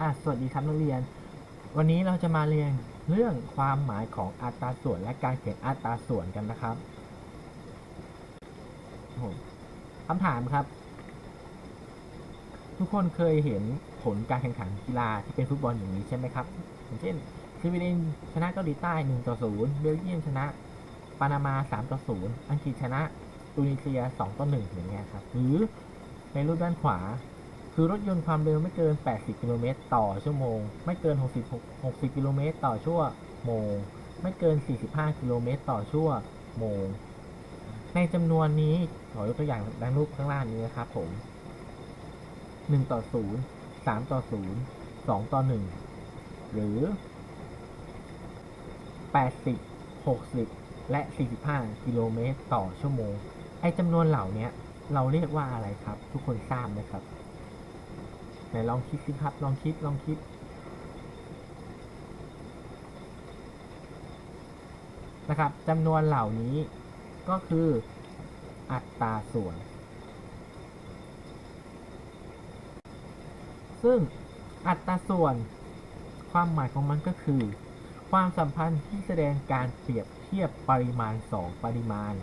อะสวัสดีครับนักเรียน วันนี้เราจะมาเรียนเรื่องความหมายของอัตราส่วนและการเขียนอัตราส่วนกันนะครับคำถามครับ ทุกคนเคยเห็นผลการแข่งขันกีฬาที่เป็นฟุตบอลอย่างนี้ใช่ไหมครับอย่างเช่นสวีเดนชนะเกาหลีใต้1ต่อ0เบลเยียมชนะปานามา3ต่อ0อังกฤษชนะตูนิเซีย2ต่อ1อย่างเงี้ยครับหรือในรูปด้านขวา คือรถยนต์ความเร็วไม่เกิน 80 กิโลเมตรต่อชั่วโมง ไม่เกิน 60 60 กิโลเมตรต่อชั่วโมง ไม่เกิน 45 กิโลเมตรต่อชั่วโมง ในจำนวนนี้ขอยกตัวอย่างดังรูปข้างล่างนี้นะครับผม 1 ต่อ 0 3 ต่อ 0 2 ต่อ 1 หรือ 80 60 และ 45 กิโลเมตรต่อชั่วโมง ไอ้จำนวนเหล่านี้เราเรียกว่าอะไรครับ ทุกคนทราบไหมครับ ไหนลองคิดสิครับ ลองคิด ลองคิด นะครับจำนวนเหล่านี้ก็คืออัตราส่วน ซึ่งอัตราส่วนความหมายของมันก็คือ ความสัมพันธ์ที่แสดงการเปรียบเทียบปริมาณ 2 ปริมาณ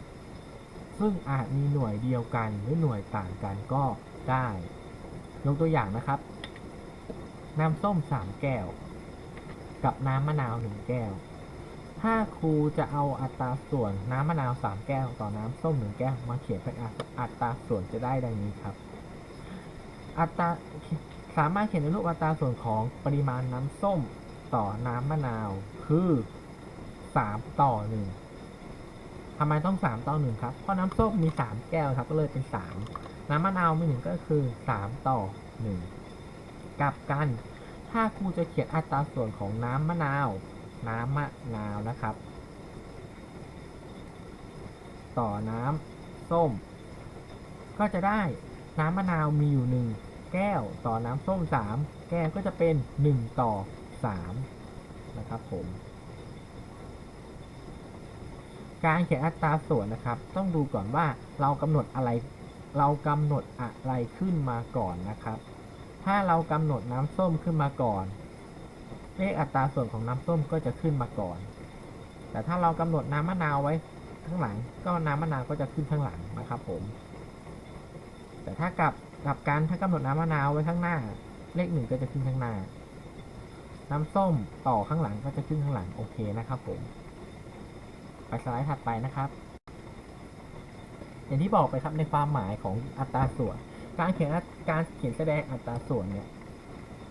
ซึ่งอาจมีหน่วยเดียวกันหรือหน่วยต่างกันก็ได้ ยกตัวอย่างนะครับ น้ำส้ม3แก้ว กับน้ำมะนาว1แก้ว ถ้าครูจะเอาอัตราส่วนน้ำมะนาว3แก้วต่อน้ำส้ม1แก้วมาเขียนเป็นอัตราส่วนจะได้ดังนี้ครับ อัตราสามารถเขียนในรูปอัตราส่วนของปริมาณน้ำส้มต่อน้ำมะนาวคือ3ต่อ1ทำไมต้อง3ต่อ1ครับ เพราะน้ำส้มมี3แก้วครับ ก็เลยเป็น3 น้ำมะนาวมี1ก็คือ3ต่อ1กลับกัน ถ้าครูจะเขียนอัตราส่วนของน้ำมะนาว น้ำมะนาวนะครับ ต่อน้ำส้ม ก็จะได้น้ำมะนาวมีอยู่1แก้วต่อน้ำส้ม3แก้วก็จะเป็น1ต่อ3นะครับผมการเขียนอัตราส่วนนะครับ ต้องดูก่อนว่าเรากำหนดอะไร เรากำหนดอะไรขึ้นมาก่อนนะครับ ถ้าเรากำหนดน้ำส้มขึ้นมาก่อน เลขอัตราส่วนของน้ำส้มก็จะขึ้นมาก่อน แต่ถ้าเรากำหนดน้ำมะนาวไว้ข้างหลัง ก็น้ำมะนาวก็จะขึ้นข้างหลังนะครับผม แต่ถ้ากลับกลับกันถ้ากำหนดน้ำมะนาวไว้ข้างหน้า เลขหนึ่งก็จะขึ้นข้างหน้า น้ำส้มต่อข้างหลังก็จะขึ้นข้างหลังโอเคนะครับผมไปสไลด์ถัดไปนะครับ อย่างที่บอกไปครับในความหมายของอัตราส่วน การเขียนการเขียนแสดงอัตราส่วนเนี่ย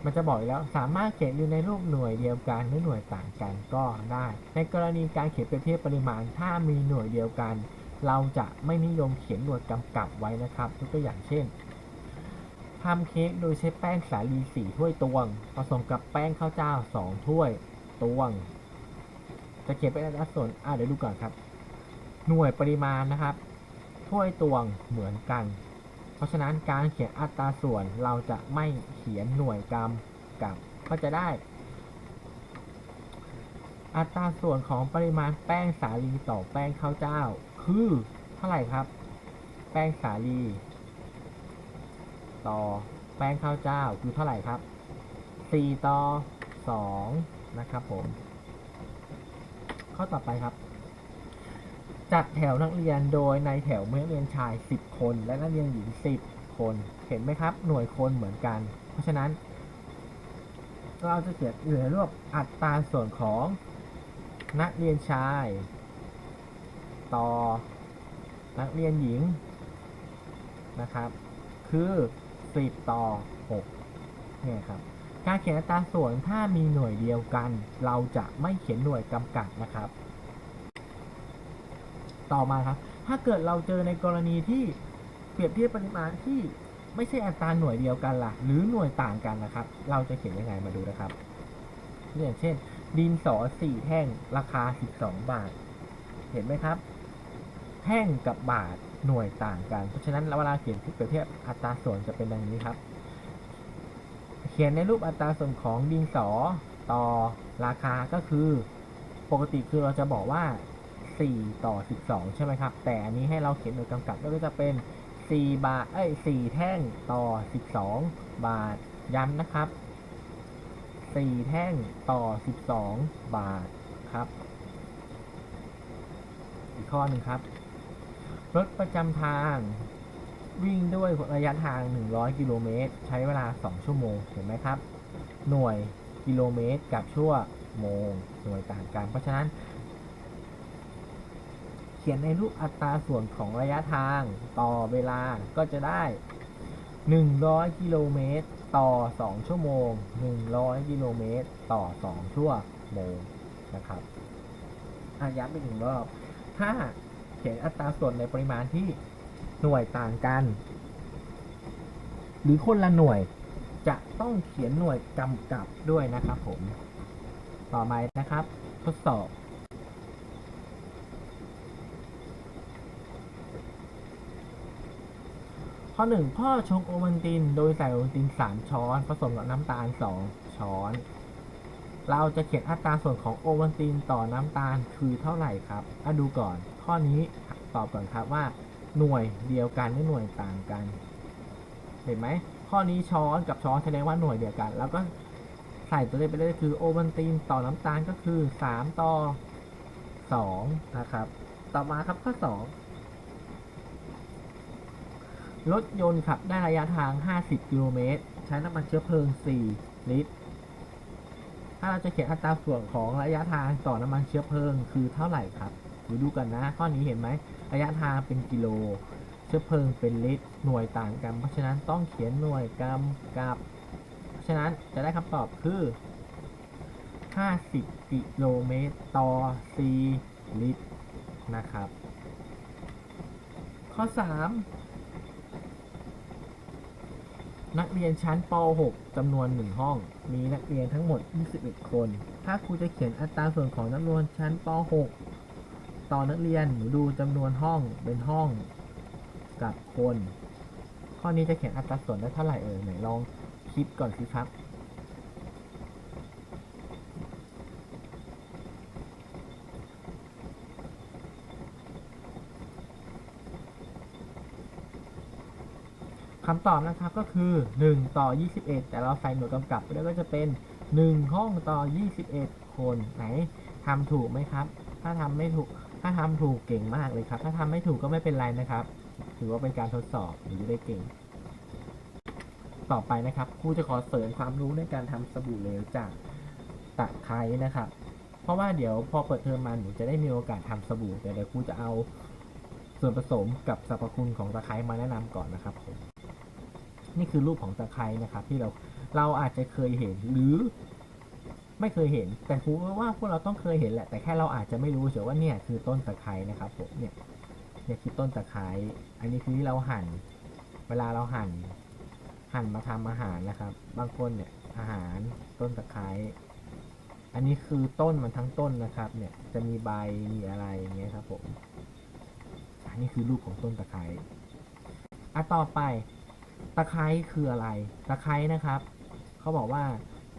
มันจะบอกแล้วสามารถเขียนอยู่ในรูปหน่วยเดียวกันหรือหน่วยต่างกันก็ได้ ในกรณีการเขียนเปรียบเทียบปริมาณ ถ้ามีหน่วยเดียวกัน เราจะไม่นิยมเขียนหน่วยกำกับไว้นะครับยกตัวอย่างเช่นทำเค้กโดยใช้แป้งสาลี4ถ้วยตวง ผสมกับแป้งข้าวเจ้า2ถ้วยตวง จะเขียนเป็นอัตราส่วนอ่าเดี๋ยวดูก่อนครับ หน่วยปริมาณนะครับ ถ้วยตวงเหมือนกัน เพราะฉะนั้นการเขียนอัตราส่วนเราจะไม่เขียนหน่วยกรัมกับก็จะได้ อัตราส่วนของปริมาณแป้งสาลีต่อแป้งข้าวเจ้า คือเท่าไหร่ครับ แป้งสาลี ต่อแป้งข้าวเจ้าคือเท่าไหร่ครับ 4 ต่อ 2 นะครับผม ข้อต่อไปครับ จัดแถวนักเรียนโดยในแถวมีนักเรียนชาย 10 คน และนักเรียนหญิง 10 คน เห็นไหมครับ หน่วยคนเหมือนกัน เพราะฉะนั้น เราจะเขียนอยู่ในรูปอัตราส่วนของนักเรียนชาย ต่อนักเรียนหญิงนะครับ คือ 10 ต่อ 6 เนี่ยครับ การเขียนอัตราส่วนถ้ามีหน่วยเดียวกัน เราจะไม่เขียนหน่วยกำกับนะครับ ต่อมาครับ ถ้าเกิดเราเจอในกรณีที่เปรียบเทียบปริมาณที่ไม่ใช่อัตราหน่วยเดียวกันล่ะ หรือหน่วยต่างกันนะครับ เราจะเขียนยังไงมาดูนะครับอย่างเช่น ดินสอสี่แท่งราคา 12 บาท เห็นไหมครับ แท่งกับบาทหน่วยต่างกัน เพราะฉะนั้นเวลาเขียนเปรียบเทียบอัตราส่วนจะเป็นดังนี้ครับ เขียนในรูปอัตราส่วนของดินสอต่อราคาก็คือ ปกติคือเราจะบอกว่า 4 ต่อ 12 ใช่ไหมครับ แต่อันนี้ให้เราเขียนโดยกำกับก็จะเป็น 4 บาทเอ้ย4แท่งต่อ 12 บาทย้ำนะครับ 4 แท่งต่อ 12 บาทครับ อีกข้อหนึ่งครับ รถประจำทางวิ่งด้วยระยะทาง 100 กิโลเมตร ใช้เวลา 2 ชั่วโมง เห็นไหมครับ หน่วยกิโลเมตรกับชั่วโมง หน่วยต่างกัน เพราะฉะนั้น ขียนในรูปอัตราส่วนของระยะทางต่อเวลาก็จะได้ 100 กิโลเมตรต่อ 2 ชั่วโมง 100 กิโลเมตรต่อ 2 ชั่วโมงนะครับอาย้ำไปหนึ่งรอบ ถ้าเขียนอัตราส่วนในปริมาณที่หน่วยต่างกัน หรือคนละหน่วยจะต้องเขียนหน่วยกำกับด้วยนะครับผม ต่อไปนะครับ ทดสอบ ข้อหนึ่งพ่อชงโอวัลติน โดยใส่โอวัลติน 3 ช้อน ผสมกับน้ำตาล 2 ช้อน เราจะเขียนอัตราส่วนของโอวัลตินต่อน้ำตาลคือเท่าไหร่ครับอะดูก่อน ข้อนี้ตอบก่อนครับว่าหน่วยเดียวกันหรือหน่วยต่างกัน เห็นไหม ข้อนี้ช้อนกับช้อนแสดงว่าหน่วยเดียวกัน แล้วก็ใส่ตัวเลขไปเลยคือโอวัลตินต่อน้ำตาลก็คือ 3 ต่อ 2 นะครับ ต่อมาครับข้อ 2 รถยนต์ขับได้ระยะทาง 50 กิโลเมตร ใช้น้ำมันเชื้อเพลิง 4 ลิตร ถ้าเราจะเขียนอัตราส่วนของระยะทางต่อน้ำมันเชื้อเพลิงคือเท่าไหร่ครับดูดูกันนะ ข้อนี้เห็นไหมระยะทางเป็นกิโล เชื้อเพลิงเป็นลิตร หน่วยต่างกัน เพราะฉะนั้นต้องเขียนหน่วยกำกับ เพราะฉะนั้นจะได้คำตอบคือ 50 กิโลเมตรต่อ 4 ลิตรนะครับ ข้อ 3 นักเรียนชั้นป .6 จำนวน 1 ห้อง มีนักเรียนทั้งหมด 21 คน ถ้าครูจะเขียนอัตราส่วนของจำนวนชั้นป .6 ต่อนักเรียนหนูดูจำนวนห้องเป็นห้องกับคน ข้อนี้จะเขียนอัตราส่วนได้เท่าไหร่เอ่ยไหนลองคิดก่อนสิครับ คำตอบนะครับก็คือ 1 ต่อ 21 แต่เราใส่หน่วยกำกับไปด้วก็จะเป็น 1 ห้องต่อ 21 คนไหนทำถูกไหมครับ ถ้าทำไม่ถูกถ้าทำถูกเก่งมากเลยครับ ถ้าทำไม่ถูกก็ไม่เป็นไรนะครับ ถือว่าเป็นการทดสอบหรือได้เก่ง ต่อไปนะครับครูจะขอเสริมความรู้ในการทำสบู่เหลวจากตะไคร้นะครับ เพราะว่าเดี๋ยวพอเปิดเทอมมาหนูจะได้มีโอกาสทำสบู่แต่เดี๋ยวครูจะเอาส่วนผสมกับสรรพคุณของตะไคร้มาแนะนำก่อนนะครับผม นี่คือรูปของตะไคร้นะครับที่เราเราอาจจะเคยเห็นหรือไม่เคยเห็น แต่ครูว่าพวกเราต้องเคยเห็นแหละ แต่แค่เราอาจจะไม่รู้เฉยว่าเนี่ยคือต้นตะไคร้นะครับผมเนี่ยเนี่ยคือต้นตะไคร้อันนี้คือที่เราหั่น เวลาเราหั่น หั่นมาทำอาหารนะครับ บางคนเนี่ยอาหารต้นตะไคร้อันนี้คือต้นมันทั้งต้นนะครับ เนี่ยจะมีใบมีอะไรอย่างเงี้ยครับผมอันนี้คือรูปของต้นตะไคร้อะต่อไป ตะไคร้คืออะไร ตะไคร้นะครับ เขาบอกว่า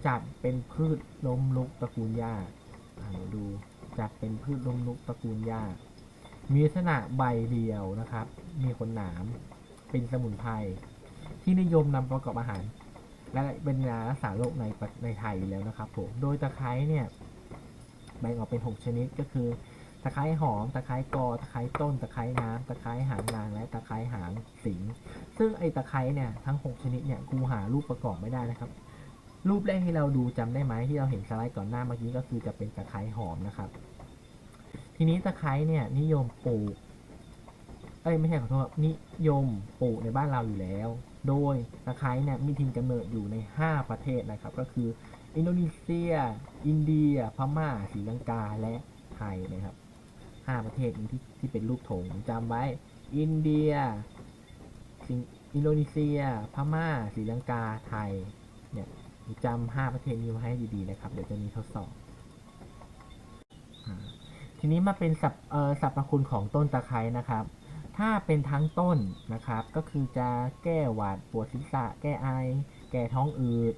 จัดเป็นพืชล้มลุกตระกูลหญ้าอ่าเดี๋ยวดูจัดเป็นพืชล้มลุกตระกูลหญ้า มีลักษณะใบเดียวนะครับ มีขนหนาม เป็นสมุนไพรที่นิยมนำประกอบอาหาร และเป็นยารักษาโรคในในไทยแล้วนะครับผม โดยตะไคร้เนี่ยแบ่งออกเป็น 6 ชนิดก็คือ ตะไคร้หอม ตะไคร้กอ ตะไคร้ต้น ตะไคร้น้ำตะไคร้หางนาง และตะไคร้หางสิง ซึ่งไอ้ตะไคร้เนี่ยทั้ง 6 ชนิดเนี่ยกูหารูปประกอบไม่ได้นะครับ รูปแรกที่เราดูจำได้ไหมที่เราเห็นสไลด์ก่อนหน้าเมื่อกี้ก็คือจะเป็นตะไคร้หอมนะครับ ทีนี้ตะไคร้เนี่ยนิยมปลูก เอ้ยไม่ใช่ขอโทษนิยมปลูกในบ้านเราอยู่แล้ว โดยตะไคร้เนี่ยมีถิ่นกำเนิดอยู่ใน 5 ประเทศนะครับ ก็คือ อินโดนีเซีย อินเดีย พม่าศรีลังกา และไทยนะครับ ห้าประเทศนี้ที่ที่เป็นรูปโถงจำไว้ อินเดียสิงอินโดนีเซีย พม่าศรีลังกา ไทย เนี่ยจำห้าประเทศนี้ไว้ให้ดีๆนะครับ เดี๋ยวจะมีทดสอบ ทีนี้มาเป็นสับเอ่อสรรพคุณของต้นตะไคร้นะครับ ถ้าเป็นทั้งต้นนะครับ ก็คือจะแก้หวัดปวดศีรษะ แก้ไอ แก้ท้องอืด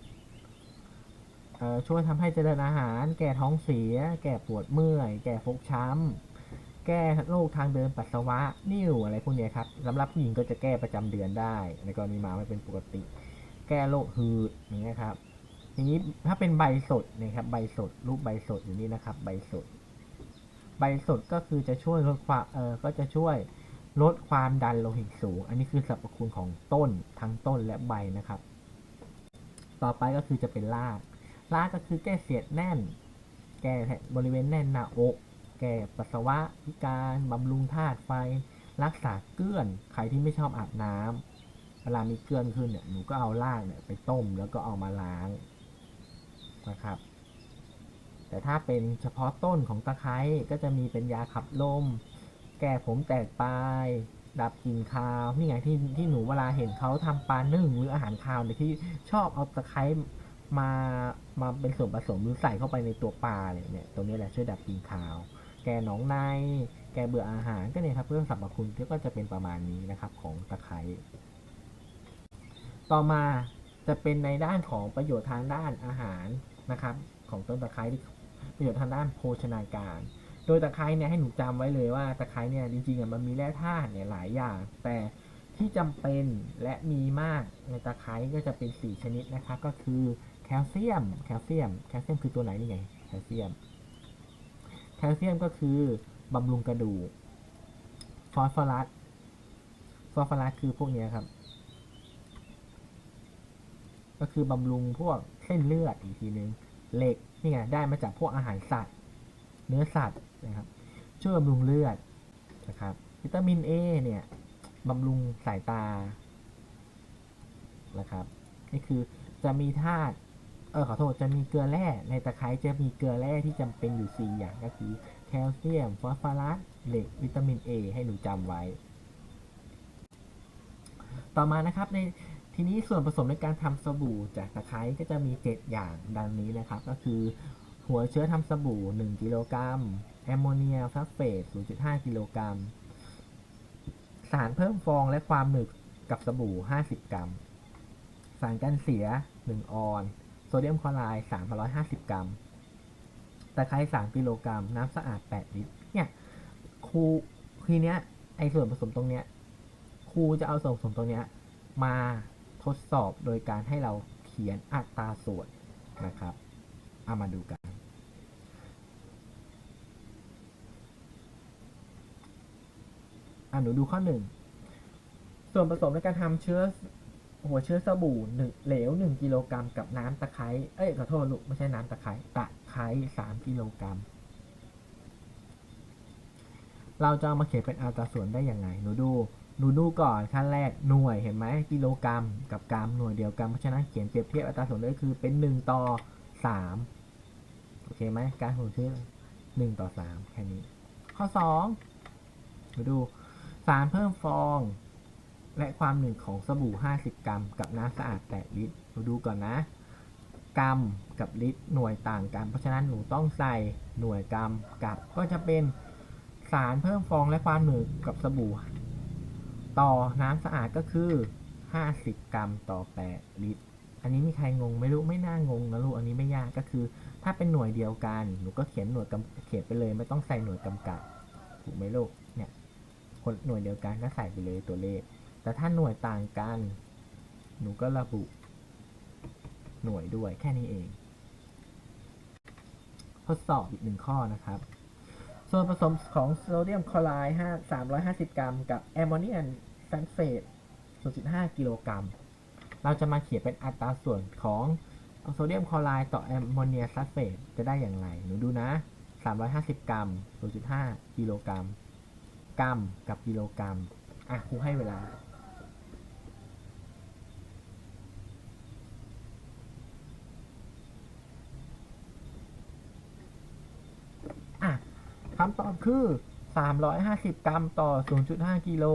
ช่วยทำให้เจริญอาหาร แก้ท้องเสีย แก้ปวดเมื่อย แก้ฟกช้ำ แก้โรคทางเดินปัสสาวะนิ่วอะไรพวกนี้ครับสำหรับผู้หญิงก็จะแก้ประจำเดือนได้ ในกรณีมาไม่เป็นปกติ แก้โรคหืดอย่างเงี้ยครับทีนี้ถ้าเป็นใบสดนะครับใบสด รูปใบสดอยู่นี่นะครับ ใบสด ใบสดก็คือจะช่วยลดความเออก็จะช่วยลดความดันโลหิตสูง อันนี้คือสรรพคุณของต้นทั้งต้นและใบนะครับ ต่อไปก็คือจะเป็นรากรากก็คือแก้เสียดแน่น แก้บริเวณแน่นหน้าอก ก้ปัสสาวะพิการบำรุงธาตุไฟ รักษาเกลื่อน ใครที่ไม่ชอบอาบน้ำเวลามีเกลื่อนขึ้นเนี่ยหนูก็เอารากเนี่ยไปต้มแล้วก็เอามาล้างนะครับ แต่ถ้าเป็นเฉพาะต้นของตะไคร้ก็จะมีเป็นยาขับลม แก้ผมแตกปลายดับกลิ่นคาวนี่ไงที่ที่หนูเวลาเห็นเขาทำปลานึ่งหรืออาหารคาวเนี่ยที่ชอบเอาตะไคร้มามาเป็นส่วนผสมหรือใส่เข้าไปในตัวปลาเนี่ยเนี่ยตรงนี้แหละช่วยดับกลิ่นคาว แก้หนองในแก้เบื่ออาหารก็เนี่ยครับเรื่องสรรพคุณก็จะเป็นประมาณนี้นะครับของตะไคร้ต่อมาจะเป็นในด้านของประโยชน์ทางด้านอาหารนะครับของต้นตะไคร้ที่ประโยชน์ทางด้านโภชนาการ โดยตะไคร้เนี่ยให้หนูจำไว้เลยว่าตะไคร้เนี่ยจริงๆอะมันมีแร่ธาตุเนี่ยหลายอย่าง แต่ที่จำเป็นและมีมากในตะไคร้ก็จะเป็น 4 ชนิดนะครับก็คือแคลเซียมแคลเซียมแคลเซียมคือตัวไหนนี่ไงแคลเซียม แคลเซียมก็คือบำรุงกระดูก ฟอสฟอรัส ฟอสฟอรัสคือพวกนี้ครับ ก็คือบำรุงพวกเส้นเลือดอีกทีนึง เหล็กนี่ไงได้มาจากพวกอาหารสัตว์ เนื้อสัตว์นะครับ ช่วยบำรุงเลือดนะครับ วิตามิน A เนี่ยบำรุงสายตา นะครับ นี่คือจะมีธาตุ ออขอโทษจะมีเกลือแร่ในตะไคร้จะมีเกลือแร่ที่จำเป็นอยู่ 4 อย่างก็คือแคลเซียมฟอสฟอรัสเหล็กวิตามิน A ให้หนูจำไว้ ต่อมานะครับในทีนี้ส่วนผสมในการทำสบู่จากตะไคร้ก็จะมี 7 อย่างดังนี้นะครับ ก็คือ หัวเชื้อทำสบู่ 1 กิโลกรัมแอมโมเนียซัลเฟต 0.5 กิโลกรัม สารเพิ่มฟองและความหนึบกับสบู่ 50 กรัม สารกันเสีย 1 ออนโซ เดียมคลอไรด์350 กรัม ตะไคร้3กิโลกรัม น้ำสะอาด 8 ลิตร เนี่ยครูทีเนี้ย ไอส่วนผสมตรงเนี้ย ครูจะเอาส่วนผสมตรงเนี้ย มาทดสอบโดยการให้เราเขียนอัตราส่วนนะครับ เอามาดูกัน อะหนูดูข้อหนึ่ง ส่วนผสมในการทำเชื้อ หัวเชื้อสบู่หนึ่งเหลวหนึ่งกิโลกรัมกับน้ำตะไคร้เอ้ยขอโทษลูกไม่ใช่น้ำตะไคร้ตะไคร้สามกิโลกรัมเราจะเอามาเขียนเป็นอัตราส่วนได้ยังไง หนูดู หนูดูก่อนขั้นแรกหน่วยเห็นไหมกิโลกรัม กับกรัมหน่วยเดียวกันเพราะฉะนั้นเขียนเปรียบเทียบอัตราส่วนได้คือเป็นหนึ่งต่อสามโอเคไหมการหัวเชื้อหนึ่งต่อสามแค่นี้ ข้อสองหนูดูสารเพิ่มฟอง และความหนึ่งของสบู่ 50 กรัม กับน้ำสะอาด 8 ลิตรหนูดูก่อนนะ กรัมกับลิตรหน่วยต่างกัน เพราะฉะนั้นหนูต้องใส่หน่วยกรัมกับก็จะเป็นสารเพิ่มฟองและความหนึ่งกับสบู่ ต่อน้ำสะอาดก็คือ 50 กรัมต่อ 8 ลิตร อันนี้มีใครงงไหม่รู้ไม่น่างงนะลูกอันนี้ไม่ยากก็คือ ถ้าเป็นหน่วยเดียวกันหนูก็เขียนหน่วยกำเขียนไปเลย ไม่ต้องใส่หน่วยกำกับถูกไหมลูกเนี่ยคนหน่วยเดียวกันก็ใส่ไปเลยตัวเลข แต่ถ้าหน่วยต่างกัน หนูก็ระบุ หน่วยด้วยแค่นี้เอง ทดสอบอีกหนึ่งข้อนะครับ ส่วนผสมของโซเดียมคลอไรด์350 กรัม กับแอมโมเนียมซัลเฟต0.5 กิโลกรัม เราจะมาเขียนเป็นอัตราส่วนของโซเดียมคลอไรด์ต่อแอมโมเนียซัลเฟตจะได้อย่างไร หนูดูนะ 350 กรัม 0.5 กิโลกรัม กรัมกับกิโลกรัม อะครูให้เวลา อะ คำตอบคือ 350 กรัมต่อ 0.5 กิโล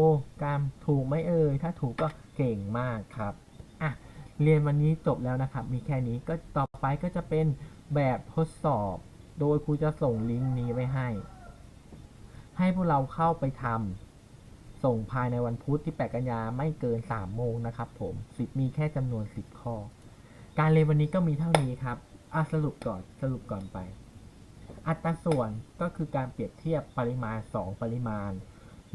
กรัมถูกไหมเอ่ยถ้าถูกก็เก่งมากครับอะเรียนวันนี้จบแล้วนะครับ มีแค่นี้ก็ต่อไปก็จะเป็นแบบทดสอบ โดยครูจะส่งลิงก์นี้ไว้ให้ ให้พวกเราเข้าไปทำส่งภายในวันพุธที่ 8 กันยาไม่เกิน 3 โมงนะครับผมสิมีแค่จำนวน 10 ข้อ การเรียนวันนี้ก็มีเท่านี้ครับอะสรุปก่อนสรุปก่อนไป อัตราส่วนก็คือการเปรียบเทียบปริมาณ 2 ปริมาณ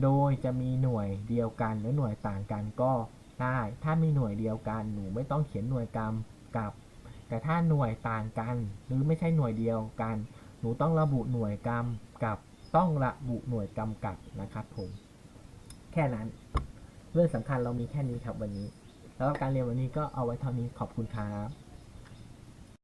โดยจะมีหน่วยเดียวกันหรือหน่วยต่างกันก็ได้ ถ้ามีหน่วยเดียวกัน หนูไม่ต้องเขียนหน่วยกรัมกับ แต่ถ้าหน่วยต่างกัน หรือไม่ใช่หน่วยเดียวกัน หนูต้องระบุหน่วยกรรมกับต้องระบุหน่วยกำกับนะครับผม แค่นั้น เรื่องสำคัญเรามีแค่นี้ครับวันนี้ แล้วการเรียนวันนี้ก็เอาไว้เท่านี้ขอบคุณครับ